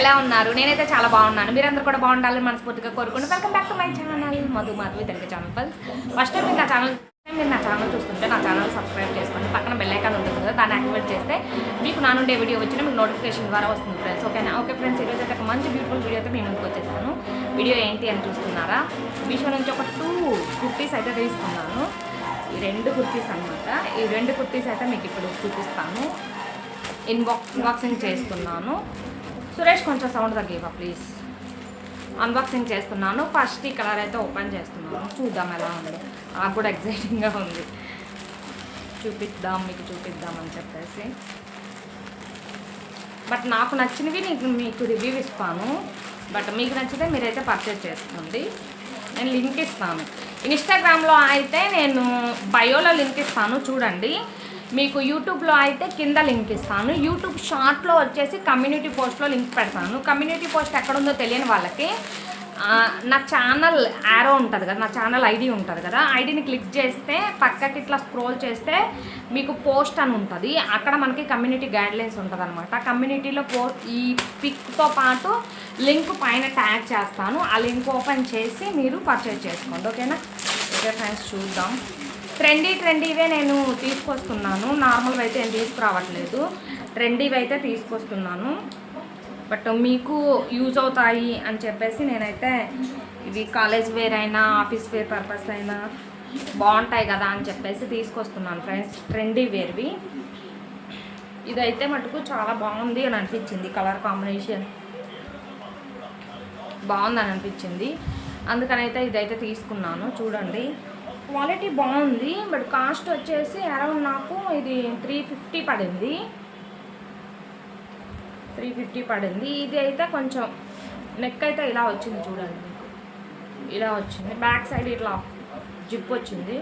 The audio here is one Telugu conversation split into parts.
ఎలా ఉన్నారు? నేనైతే చాలా బాగున్నాను. మీరందరూ కూడా బాగుండాలని మనస్ఫూర్తిగా కోరుకుంటూ welcome back to my channel Madhu Madhavi Telugu channel first first time నా ఛానల్ మీరు నా ఛానల్ చూస్తుంటే నా ఛానల్ సబ్స్క్రైబ్ చేసుకోండి. పక్కన బెల్లైకాన్ ఉంటుంది కదా దాన్ని యాక్టివేట్ చేస్తే మీకు నా నుండి వీడియో వచ్చినా మీకు నోటిఫికేషన్ ద్వారా వస్తుంది ఫ్రెండ్స్ ఓకేనా ఓకే ఫ్రెండ్స్ ఈరోజు అయితే ఒక మంచి బ్యూటిఫుల్ వీడియోతో మీ ముందుకు వచ్చేసాను. వీడియో ఏంటి అని చూస్తున్నారా? మీషో నుంచి ఒక టూ కుర్తీస్ అయితే తీసుకున్నాను. ఈ రెండు కుర్తీస్ అన్నమాట. ఈ రెండు కుర్తీస్ అయితే మీకు ఇప్పుడు చూపిస్తాను. ఇన్బాక్స్ బాక్సింగ్ చేస్తున్నాను. సురేష్ కొంచెం సౌండ్ తగ్గివా ప్లీజ్. అన్బాక్సింగ్ చేస్తున్నాను. ఫస్ట్ ఈ కలర్ అయితే ఓపెన్ చేస్తున్నాను. చూద్దాం ఎలా ఉందో. నాకు కూడా ఎగ్జైటింగ్గా ఉంది. చూపిద్దాం మీకు చూపిద్దాం అని చెప్పేసి. బట్ నాకు నచ్చినవి నీకు మీకు రివ్యూ ఇస్తాను. బట్ మీకు నచ్చితే మీరైతే పర్చేజ్ చేసుకోండి. నేను లింక్ ఇస్తాను. ఇన్స్టాగ్రామ్లో అయితే నేను బయోలో లింక్ ఇస్తాను. చూడండి. మీకు యూట్యూబ్లో అయితే కింద లింక్ ఇస్తాను. యూట్యూబ్ షార్ట్లో వచ్చేసి కమ్యూనిటీ పోస్ట్లో లింక్ పెడతాను. కమ్యూనిటీ పోస్ట్ ఎక్కడుందో తెలియని వాళ్ళకి నా ఛానల్ యారో ఉంటుంది కదా నా ఛానల్ ఐడి ఉంటుంది కదా ఐడిని క్లిక్ చేస్తే పక్కకి ఇట్లా స్క్రోల్ చేస్తే మీకు పోస్ట్ అని ఉంటుంది. అక్కడ మనకి కమ్యూనిటీ గైడ్లైన్స్ ఉంటుంది అనమాట కమ్యూనిటీలో పో ఈ పిక్తో పాటు లింక్ పైన ట్యాగ్ చేస్తాను. ఆ లింక్ ఓపెన్ చేసి మీరు పర్చేజ్ చేసుకోండి. ఓకేనా? ఓకే ఫ్రెండ్స్ చూద్దాం. ట్రెండీ ట్రెండీవే నేను తీసుకొస్తున్నాను. నార్మల్వి అయితే నేను తీసుకురావట్లేదు. ట్రెండీవి అయితే తీసుకొస్తున్నాను. బట్ మీకు యూజ్ అవుతాయి అని చెప్పేసి నేనైతే ఇవి కాలేజ్ వేర్ అయినా ఆఫీస్ వేర్ పర్పస్ అయినా బాగుంటాయి కదా అని చెప్పేసి తీసుకొస్తున్నాను ఫ్రెండ్స్. ట్రెండీ వేర్వి. ఇదైతే మటుకు చాలా బాగుంది అని అనిపించింది కలర్ కాంబినేషన్. బాగుందని అనిపించింది. అందుకనైతే ఇదైతే తీసుకున్నాను. చూడండి. క్వాలిటీ బాగుంది బట్ కాస్ట్ వచ్చేసి అరౌండ్ నాకు ఇది త్రీ ఫిఫ్టీ పడింది. త్రీ ఫిఫ్టీ పడింది. ఇది అయితే కొంచెం నెక్ అయితే ఇలా వచ్చింది చూడండి ఇలా వచ్చింది. బ్యాక్ సైడ్ ఇట్లా జిప్ వచ్చింది.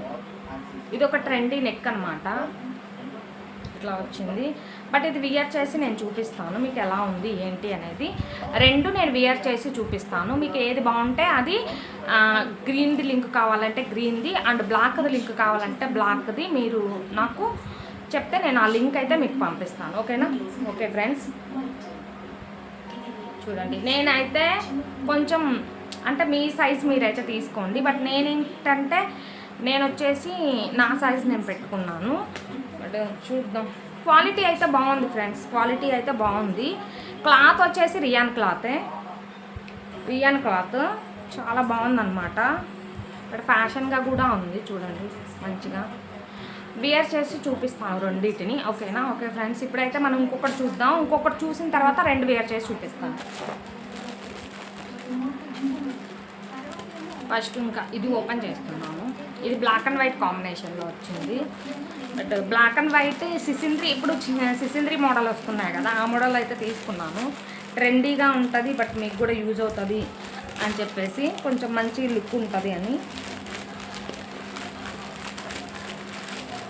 ఇది ఒక ట్రెండీ నెక్ అనమాట ఇట్లా వచ్చింది. బట్ ఇది వియర్ చేసి నేను చూపిస్తాను. మీకు ఎలా ఉంది ఏంటి అనేది. రెండు నేను వియర్ చేసి చూపిస్తాను. మీకు ఏది బాగుంటే అది గ్రీన్ది లింక్ కావాలంటే గ్రీన్ది అండ్ బ్లాక్ది లింక్ కావాలంటే బ్లాక్ది మీరు నాకు చెప్తే నేను ఆ లింక్ అయితే మీకు పంపిస్తాను. ఓకేనా? ఓకే ఫ్రెండ్స్ చూడండి. నేనైతే కొంచెం అంటే మీ సైజ్ మీరైతే తీసుకోండి. బట్ నేనేంటంటే నేను వచ్చేసి నా సైజ్ నేను పెట్టుకున్నాను. బట్ చూద్దాం. క్వాలిటీ అయితే బాగుంది ఫ్రెండ్స్. క్వాలిటీ అయితే బాగుంది. క్లాత్ వచ్చేసి రియాన్ క్లాతే. Rayon cloth. చాలా బాగుందన్నమాట. ఇక్కడ ఫ్యాషన్గా కూడా ఉంది చూడండి మంచిగా. వియర్ చేసి చూపిస్తాను రెండింటిని. ఓకేనా? Okay friends. ఇప్పుడైతే మనం ఇంకొకటి చూద్దాం. ఇంకొకటి చూసిన తర్వాత రెండు వియర్ చేసి చూపిస్తాను. ఫస్ట్ ఇంకా ఇది ఓపెన్ చేస్తున్నాం ఇది బ్లాక్ అండ్ వైట్ కాంబినేషన్లో వచ్చింది. But black and white Sisindri ఇప్పుడు సిసింద్రీ మోడల్ వస్తున్నాయి కదా ఆ మోడల్ అయితే తీసుకున్నాను. ట్రెండీగా ఉంటుంది బట్ మీకు కూడా యూజ్ అవుతుంది అని చెప్పేసి కొంచెం మంచి లుక్ ఉంటుంది అని.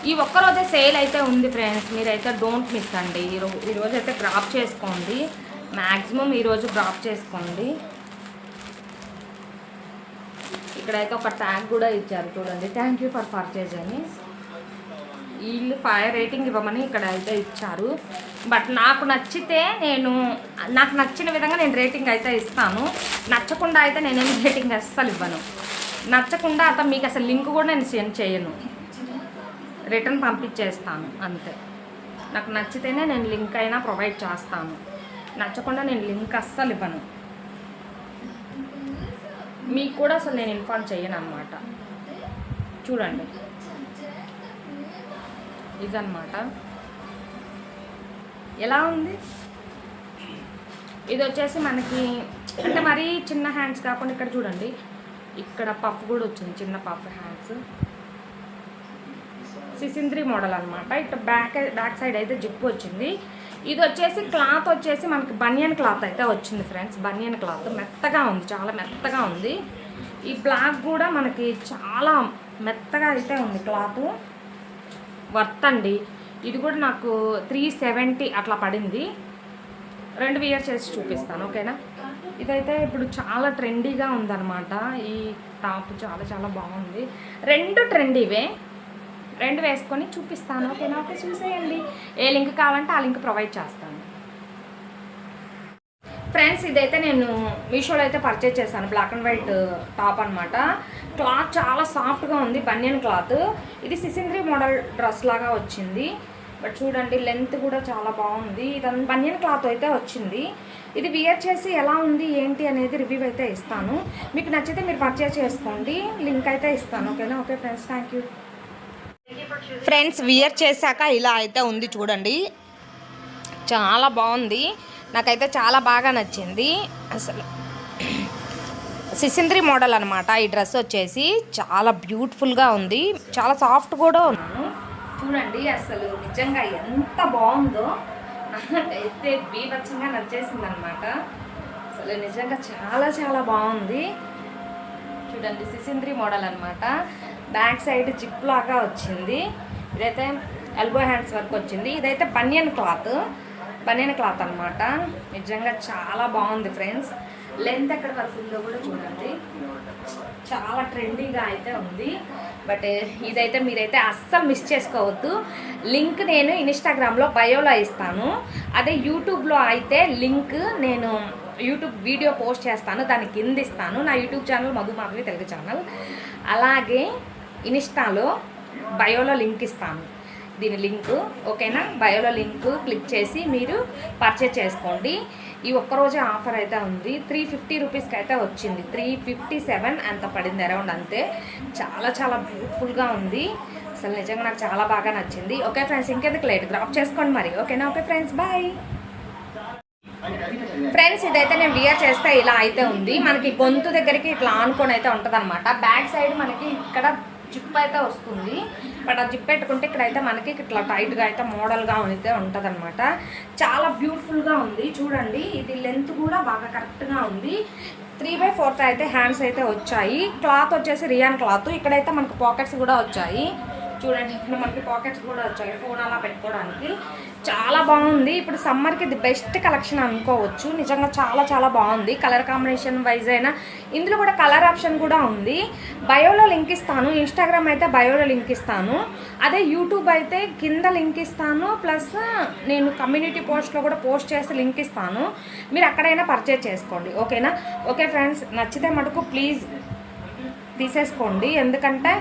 ఈ ఒక్కరోజే సేల్ అయితే ఉంది ఫ్రెండ్స్ మీరైతే డోంట్ మిస్ అండి. ఈరోజు ఈరోజు అయితే డ్రాప్ చేసుకోండి. మ్యాక్సిమం ఈరోజు డ్రాప్ చేసుకోండి. ఇక్కడైతే ఒక ట్యాగ్ కూడా ఇచ్చారు చూడండి. థ్యాంక్ యూ ఫర్ పర్చేజ్ అని. వీళ్ళు ఫైవ్ రేటింగ్ ఇవ్వమని ఇక్కడ అయితే ఇచ్చారు. బట్ నాకు నచ్చితే నేను నాకు నచ్చిన విధంగా నేను రేటింగ్ అయితే ఇస్తాను. నచ్చకుండా అయితే నేనేం రేటింగ్ అస్సలు ఇవ్వను. నచ్చకుండా అతను మీకు అసలు లింక్ కూడా నేను సెండ్ చేయను. రిటర్న్ పంపించేస్తాను అంతే. నాకు నచ్చితేనే నేను లింక్ అయినా ప్రొవైడ్ చేస్తాను. నచ్చకుండా నేను లింక్ అస్సలు ఇవ్వను. మీకు కూడా అసలు నేను ఇన్ఫార్మ్ చేయను అనమాట చూడండి. ఇదన్నమాట. ఎలా ఉంది? ఇది వచ్చేసి మనకి అంటే మరీ చిన్న హ్యాండ్స్ కాకుండా ఇక్కడ చూడండి. ఇక్కడ పఫ్ కూడా వచ్చింది చిన్న పఫ్ హ్యాండ్స్. సిసింద్రి మోడల్ అనమాట ఇట్లా బ్యాక్ బ్యాక్ సైడ్ అయితే జిప్ వచ్చింది. ఇది వచ్చేసి క్లాత్ వచ్చేసి మనకి బనియన్ క్లాత్ అయితే వచ్చింది ఫ్రెండ్స్. బనియన్ క్లాత్ మెత్తగా ఉంది చాలా మెత్తగా ఉంది. ఈ బ్లాక్ కూడా మనకి చాలా మెత్తగా అయితే ఉంది క్లాత్. వర్త్ అండి. ఇది కూడా నాకు త్రీ సెవెంటీ అట్లా పడింది. రెండు వియర్ చేసి చూపిస్తాను ఓకేనా? ఇదైతే ఇప్పుడు చాలా ట్రెండీగా ఉందన్నమాట. ఈ టాప్ చాలా చాలా బాగుంది. రెండు ట్రెండీవే రెండు వేసుకొని చూపిస్తాను ఓకేనా? ఓకే చూసేయండి. ఏ లింక్ కావాలంటే ఆ లింక్ ప్రొవైడ్ చేస్తాను. ఫ్రెండ్స్ ఇదైతే నేను మీషోలో అయితే పర్చేజ్ చేశాను. బ్లాక్ అండ్ వైట్ టాప్ అనమాట క్లాత్ చాలా సాఫ్ట్గా ఉంది బనియన్ క్లాత్. ఇది సిసింద్రీ మోడల్ డ్రెస్ లాగా వచ్చింది. బట్ చూడండి లెంత్ కూడా చాలా బాగుంది. ఇదంతా బనియన్ క్లాత్ అయితే వచ్చింది. ఇది వియర్ చేసి ఎలా ఉంది ఏంటి అనేది రివ్యూ అయితే ఇస్తాను. మీకు నచ్చితే మీరు పర్చేజ్ చేసుకోండి. లింక్ అయితే ఇస్తాను. ఓకేనా? Okay friends thank you friends wear చేశాక ఇలా అయితే ఉంది చూడండి. చాలా బాగుంది. నాకైతే చాలా బాగా నచ్చింది. అసలు సిసింద్రి మోడల్ అనమాట ఈ డ్రెస్ వచ్చేసి చాలా బ్యూటిఫుల్గా ఉంది. చాలా సాఫ్ట్ కూడా ఉన్నాను చూడండి అసలు నిజంగా ఎంత బాగుందో. నాకైతే బీభత్సంగా నచ్చేసింది అనమాట అసలు నిజంగా చాలా చాలా బాగుంది. చూడండి సిసింద్రి మోడల్ అనమాట బ్యాక్ సైడ్ జిప్ లాగా వచ్చింది. ఇదైతే ఎల్బో హ్యాండ్స్ వరకు వచ్చింది. ఇదైతే బనియన్ క్లాత్ బనియన్ క్లాత్ అనమాట నిజంగా చాలా బాగుంది ఫ్రెండ్స్ లెంత్ ఎక్కడ వరకు ఉందో కూడా చూడండి. చాలా ట్రెండీగా అయితే ఉంది. బట్ eh, ఇదైతే మీరైతే అస్సలు మిస్ చేసుకోవద్దు. లింక్ నేను ఇన్స్టాగ్రామ్లో బయోలో ఇస్తాను. అదే యూట్యూబ్లో అయితే లింక్ నేను యూట్యూబ్ వీడియో పోస్ట్ చేస్తాను. దాన్ని కింద ఇస్తాను. నా YouTube channel Madhu Madhavi Telugu channel అలాగే ఇన్స్టాలో బయోలో లింక్ ఇస్తాను దీని లింక్ ఓకేనా? బయోలో లింక్ క్లిక్ చేసి మీరు పర్చేజ్ చేసుకోండి. ఈ ఒక్కరోజే ఆఫర్ అయితే ఉంది. త్రీ ఫిఫ్టీ రూపీస్కి అయితే వచ్చింది. త్రీ ఫిఫ్టీ సెవెన్ అంత పడింది అరౌండ్ అంతే. చాలా చాలా బ్యూటిఫుల్గా ఉంది. అసలు నిజంగా నాకు చాలా బాగా నచ్చింది. ఓకే ఫ్రెండ్స్ ఇంకెందుకు లేట్? డ్రాప్ చేసుకోండి మరి. ఓకేనా? Okay friends bye. ఫ్రెండ్స్ ఇదైతే నేను వియర్ చేస్తే ఇలా అయితే ఉంది. మనకి గొంతు దగ్గరికి ఇట్లా ఆనుకొని అయితే ఉంటుంది బ్యాక్ సైడ్ మనకి ఇక్కడ జిప్ అయితే వస్తుంది. బట్ ఆ జిప్ పెట్టుకుంటే ఇక్కడైతే మనకి ఇట్లా టైట్గా అయితే మోడల్గా అయితే ఉంటుంది అనమాట చాలా బ్యూటిఫుల్గా ఉంది. చూడండి ఇది లెంత్ కూడా బాగా కరెక్ట్గా ఉంది. త్రీ బై ఫోర్త్ అయితే హ్యాండ్స్ అయితే వచ్చాయి. క్లాత్ వచ్చేసి రియాన్ క్లాత్. ఇక్కడైతే మనకు పాకెట్స్ కూడా వచ్చాయి. చూడండి ఇక్కడ మనకి పాకెట్స్ కూడా వచ్చాయి. ఫోన్ అలా పెట్టుకోవడానికి. చాలా బాగుంది. ఇప్పుడు సమ్మర్కి ఇది బెస్ట్ కలెక్షన్ అనుకోవచ్చు. నిజంగా చాలా చాలా బాగుంది. కలర్ కాంబినేషన్ వైజ్ అయినా ఇందులో కూడా కలర్ ఆప్షన్ కూడా ఉంది. బయోలో లింక్ ఇస్తాను. ఇన్స్టాగ్రామ్ అయితే బయోలో లింక్ ఇస్తాను. అదే యూట్యూబ్ అయితే కింద లింక్ ఇస్తాను. ప్లస్ నేను కమ్యూనిటీ పోస్ట్లో కూడా పోస్ట్ చేసి లింక్ ఇస్తాను. మీరు అక్కడైనా పర్చేజ్ చేసుకోండి. ఓకేనా ఓకే ఫ్రెండ్స్ నచ్చితే మటుకు ప్లీజ్ తీసేసుకోండి. ఎందుకంటే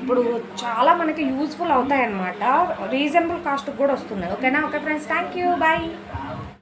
ఇప్పుడు చాలా మనకి యూస్ఫుల్ అవుతాయి అన్నమాట రీజనబుల్ కాస్ట్ కూడా వస్తున్నాయి ఓకేనా okay friends thank you bye